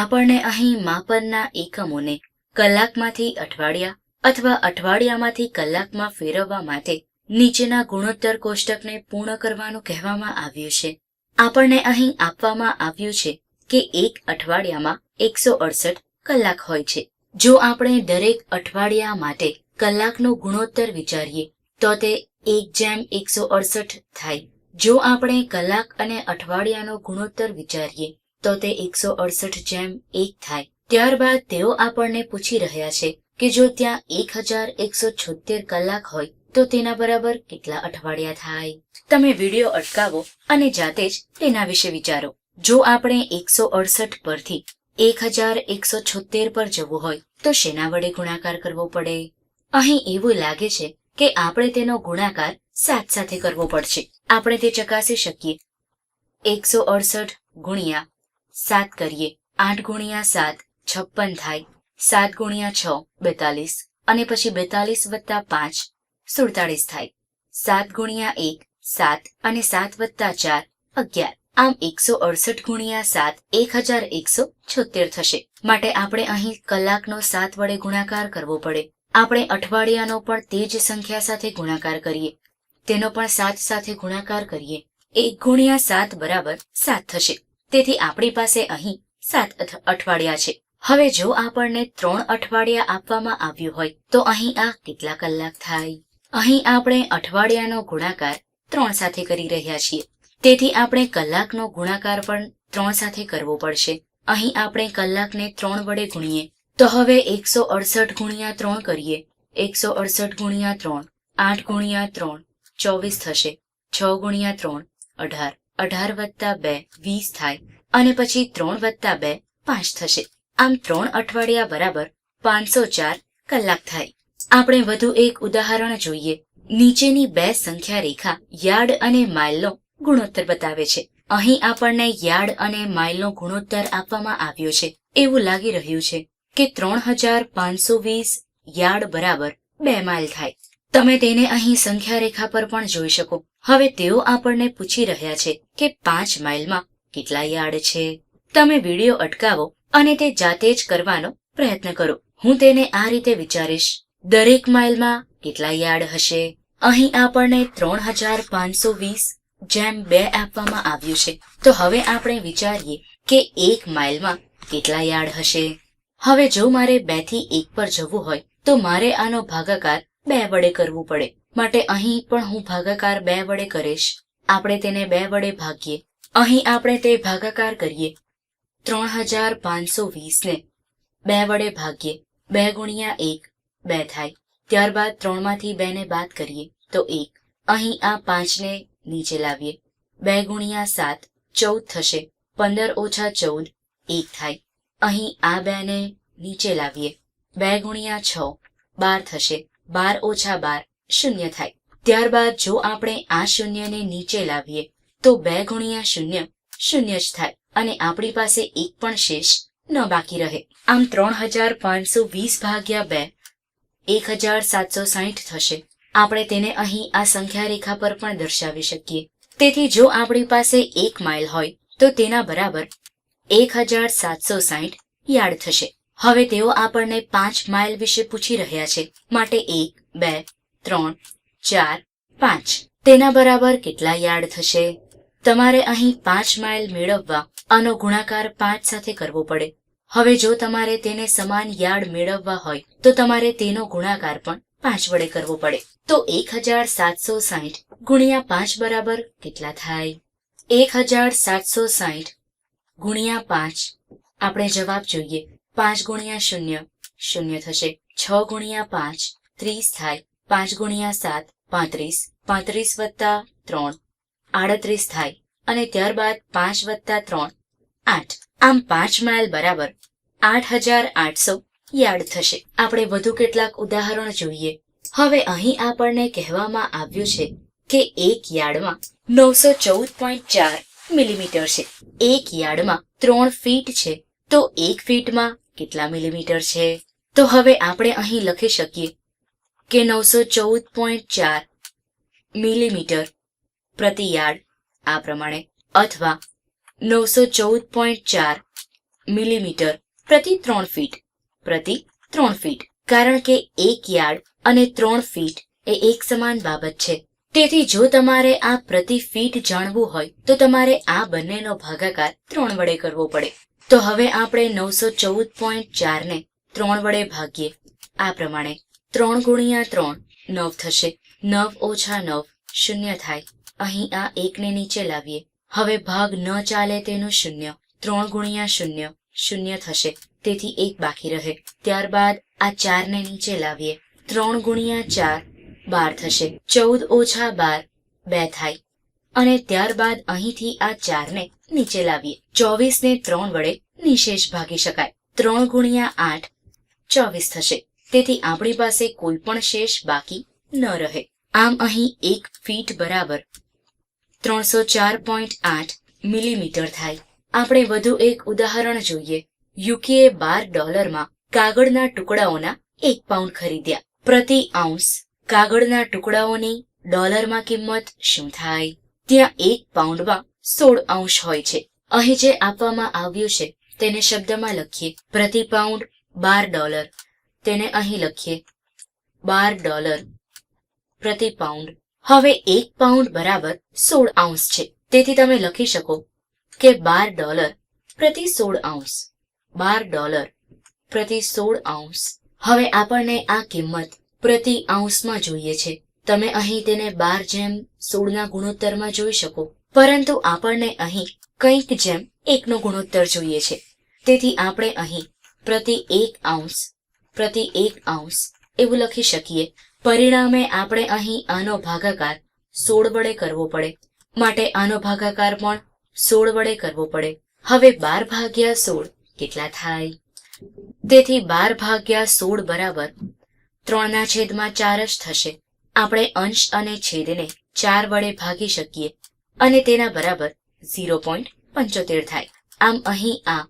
આપણને અહીં માપનના એકમોને કલાકમાંથી અઠવાડિયા અથવા અઠવાડિયામાંથી કલાકમાં ફેરવવા માટે નીચેના ગુણોત્તર કોષ્ટકને પૂર્ણ કરવાનું કહેવામાં આવ્યું છે. આપણને અહીં આપવામાં આવ્યું છે કે એક અઠવાડિયામાં એકસો અડસઠ કલાક હોય છે. જો આપણે દરેક અઠવાડિયા માટે કલાકનો ગુણોત્તર વિચારીએ, તો તે એક જેમ એકસો અડસઠ થાય. જો આપણે કલાક અને અઠવાડિયાનો ગુણોત્તર વિચારીએ તો તે એકસો અડસઠ જેમ એક થાય. ત્યારબાદ તેઓ આપણને પૂછી રહ્યા છે કે જો ત્યાં એક હજાર એકસો છોતેર કલાક હોય, તો તેના બરાબર કેટલા અઠવાડિયા થાય? તમે વીડિયો અટકાવો અને જાતે જ તેના વિશે વિચારો. જો આપણે એકસો અડસઠ પરથી એક હજાર એકસો છોતેર પર જવું હોય, તો શેના વડે ગુણાકાર કરવો પડે? અહીં એવું લાગે છે કે આપણે તેનો ગુણાકાર સાત સાથે કરવો પડશે. આપણે તે ચકાસી શકીએ. એકસો અડસઠ ગુણ્યા સાત કરીએ. આઠ ગુણ્યા સાત, છપ્પન થાય. સાત ગુણ્યા છ, બેતાલીસ. અને પછી બેતાલીસ વત્તા પાંચ સુડતાલીસ થાય. સાત ગુણ્યા એક, સાત. અને સાત વત્તા ચાર, અગિયાર. આમ એકસો અડસઠ ગુણ્યા સાત, એક હજાર એકસો છોતેર થશે. માટે આપણે અહીં કલાકનો સાત વડે ગુણાકાર કરવો પડે. આપણે અઠવાડિયાનો પણ તે જ સંખ્યા સાથે ગુણાકાર કરીએ. તેનો પણ સાત સાથે ગુણાકાર કરીએ. એક ગુણ્યા સાત બરાબર સાત થશે. તેથી આપણી પાસે અહીં સાત અઠ- અઠવાડિયા છે. હવે જો આપણને ત્રણ અઠવાડિયા આપવામાં આવ્યું હોય, તો અહીં આ કેટલા કલાક થાય? અહીં આપણે અઠવાડિયાનો ગુણાકાર ત્રણ સાથે કરી રહ્યા છીએ. તેથી આપણે કલાકનો ગુણાકાર પણ ત્રણ સાથે કરવો પડશે. અહીં આપણે કલાકને ત્રણ વડે ગુણીએ. તો હવે એકસો અડસઠ ગુણ્યા ત્રણ કરીએ. એકસો અડસઠ ગુણ્યા ત્રણ, આઠ ગુણ્યા ત્રણ, ચોવીસ થશે. છ ગુણ્યા ત્રણ, અઢાર. અઢાર વત્તા બે, વીસ થાય અને પછી ત્રણ વત્તા બે, પાંચ થશે. આમ ત્રણ અઠવાડિયા બરાબર પાંચસો ચાર કલાક થાય. આપણે વધુ એક ઉદાહરણ જોઈએ. નીચેની બે સંખ્યા રેખા યાર્ડ અને માઇલનો ગુણોત્તર બતાવે છે. અહીં આપણને યાર્ડ અને માઇલનો ગુણોત્તર આપવામાં આવ્યો છે. એવું લાગી રહ્યું છે કે ત્રણ હજાર પાંચસો વીસ યાર્ડ બરાબર બે માઇલ થાય. તમે તેને અહીં સંખ્યા રેખા પર પણ જોઈ શકો. હવે તેઓ આપણને પૂછી રહ્યા છે કે પાંચ માઇલમાં કેટલા યાર્ડ છે? તમે વીડિયો અટકાવો અને તે જાતે જ કરવાનો પ્રયત્ન કરો. હું તેને આ રીતે વિચારીશ. દરેક માઇલમાં કેટલા યાર્ડ હશે? અહીં આપણને ત્રણ હજાર પાંચસો વીસ જેમ બે આપવામાં આવ્યું છે. તો હવે આપણે વિચારીએ કે એક માઇલમાં કેટલા યાર્ડ હશે? હવે જો મારે બેથી એક પર જવું હોય, તો મારે આનો ભાગાકાર બે વડે કરવું પડે. માટે અહીં પણ હું ભાગાકાર બે વડે કરીશ. આપણે તેને બે વડે ભાગીએ. અહીં આપણે તે ભાગાકાર કરીએ. ત્રણ હજાર પાંચસો વીસને બે વડે ભાગીએ. બે ગુણ્યા એક, બે થાય. ત્યારબાદ ત્રણમાંથી બેને બાદ કરીએ, તો એક. અહીં આ પાંચને નીચે લાવીએ. બે ગુણ્યા સાત, ચૌદ થશે. પંદર ઓછા ચૌદ, એક થાય. અહીં આ બેને નીચે લાવીએ. બે ગુણ્યા છ, બાર થશે. બાર ઓછા બાર, શૂન્ય થાય. ત્યારબાદ જો આપણે આ શૂન્યને નીચે લાવીએ, તો બે ગુણ્યા શૂન્ય શૂન્ય જ થાય અને આપણી પાસે એક પણ શેષ ન બાકી રહે. આમ ત્રણ હજાર પાંચસો વીસ ભાગ્યા બે, એક હજાર સાતસો સાહીઠ થશે. આપણે તેને અહીં આ સંખ્યા રેખા પર પણ દર્શાવી શકીએ. તેથી જો આપણી પાસે એક માઇલ હોય, તો તેના બરાબર એક હજાર સાતસો સાહીઠ યાર્ડ થશે. હવે તેઓ આપણને પાંચ માઇલ વિશે પૂછી રહ્યા છે. માટે એક, બે, ત્રણ, ચાર, પાંચ. તેના બરાબર કેટલા યાર્ડ થશે? તમારે અહીં પાંચ માઇલ મેળવવા આનો ગુણાકાર પાંચ સાથે કરવો પડે. હવે જો તમારે તેને સમાન યાર્ડ મેળવવા હોય, તો તમારે તેનો ગુણાકાર પણ પાંચ વડે કરવો પડે. તો એક હજાર સાતસો સાહીઠ ગુણ્યા પાંચ બરાબર કેટલા થાય? એક હજાર સાતસો સાહીઠ ગુણ્યા પાંચ. આપણે જવાબ જોઈએ. પાંચ ગુણ્યા શૂન્ય. શૂન્ય થશે. છ ગુણ્યા પાંચ, ત્રીસ થાય. પાંચ ગુણ્યા સાત, પાંત્રીસ. પાંત્રીસ વત્તા ત્રણ. આડત્રીસ થાય. અને ત્યારબાદ પાંચ વત્તા ત્રણ. આઠ. આમ પાંચ માઇલ બરાબર. આઠ હજાર આઠસો યાર્ડ થશે. આપણે વધુ કેટલાક ઉદાહરણ જોઈએ. હવે અહીં આપણને કહેવામાં આવ્યું છે કે એક યાર્ડમાં નવસો ચૌદ પોઈન્ટ ચાર મિલીમીટર છે. એક યાર્ડમાં ત્રણ ફીટ છે. તો એક ફીટમાં કેટલા મિલીમીટર છે? તો હવે આપણે અહીં લખી શકીએ કે નવસો ચૌદ પોઈન્ટ ચાર મિલીમીટર પ્રતિ યાર્ડ આ પ્રમાણે અથવા નવસો ચૌદ પોઈન્ટ ચાર મિલીમીટર પ્રતિ ત્રણ ફીટ, પ્રતિ ત્રણ ફીટ. કારણ કે એક યાર્ડ અને ત્રણ ફીટ એ એક સમાન બાબત છે. તેથી જો તમારે આ પ્રતિ ફીટ જાણવું હોય તો તમારે આ બંનેનો ભાગાકાર ત્રણ વડે કરવો પડે. તો હવે આપણે નવસો ચૌદ પોઈન્ટ ચારને ત્રણ વડે ભાગીએ. આ પ્રમાણે ત્રણ ગુણ્યા ત્રણ નવ થશે. નવ ઓછા નવ શૂન્ય થાય. અહીં આ એકને નીચે લાવીએ. હવે ભાગ ન ચાલે તેનું શૂન્ય. ત્રણ ગુણ્યા શૂન્ય શૂન્ય થશે. તેથી એક બાકી રહે. ત્યારબાદ આ ચારને નીચે લાવીએ. ત્રણ ગુણ્યા ચાર બાર થશે. ચૌદ ઓછા બાર બે થાય. અને ત્યારબાદ અહીંથી આ ચારને નીચે લાવીએ. ચોવીસને ત્રણ વડે નિશેષ ભાગી શકાય. ત્રણ ગુણ્યા આઠ ચોવીસ થશે. તેથી આપણી પાસે કોઈ પણ શેષ બાકી ન રહે. આમ અહીં એક ફીટ બરાબર ત્રણસો ચાર પોઈન્ટ આઠ મિલીમીટર થાય. આપણે વધુ એક ઉદાહરણ જોઈએ. યુકેએ બાર ડોલરમાં કાગળના ટુકડાઓના એક પાઉન્ડ ખરીદ્યા. પ્રતિ આઉન્સ કાગળના ટુકડાઓની ડોલરમાં કિંમત શું થાય? ત્યાં એક પાઉન્ડમાં સોળ અંશ હોય છે. અહીં જે આપવામાં આવ્યું છે, તેને શબ્દમાં લખીએ, પ્રતિ પાઉન્ડ બાર ડોલર તેને અહીં લખીએ, બાર ડોલર પ્રતિ પાઉન્ડ હવે એક પાઉન્ડ બરાબર સોળ આઉન્સ છે. તેથી તમે લખી શકો કે બાર ડોલર પ્રતિ સોળ આઉન્સ બાર ડોલર પ્રતિ સોળ આઉન્સ હવે આપણને આ કિંમત પ્રતિ આઉન્સમાં જોઈએ છે. તમે અહીં તેને બાર જેમ સોળના ગુણોત્તરમાં જોઈ શકો. પરંતુ આપણને અહીં કંઈક જેમ એકનો ગુણોત્તર જોઈએ છે. તેથી આપણે અહીં પ્રતિ એક આઉન્સ પ્રતિ એક આઉન્સ એવું લખી શકીએ. પરિણામે આપણે અહીં આનો ભાગાકાર સોળ વડે કરવો પડે. માટે આનો ભાગાકાર પણ સોળ વડે કરવો પડે. હવે બાર ભાગ્યા સોળ કેટલા થાય? તેથી બાર ભાગ્યા સોળ બરાબર ત્રણના છેદમાં ચાર જ થશે. આપણે અંશ અને છેદને ચાર વડે ભાગી શકીએ. અને તેના બરાબર ઝીરો પોઈન્ટ પંચોતેર થાય. આમ અહીં આ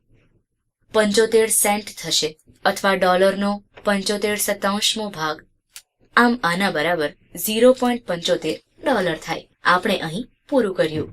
પંચોતેર સેન્ટ થશે અથવા ડોલરનો પંચોતેર સત્તાંશમો ભાગ, આમ આના બરાબર ઝીરો પોઈન્ટ પંચોતેર ડોલર થાય. આપણે અહીં પૂરું કર્યું.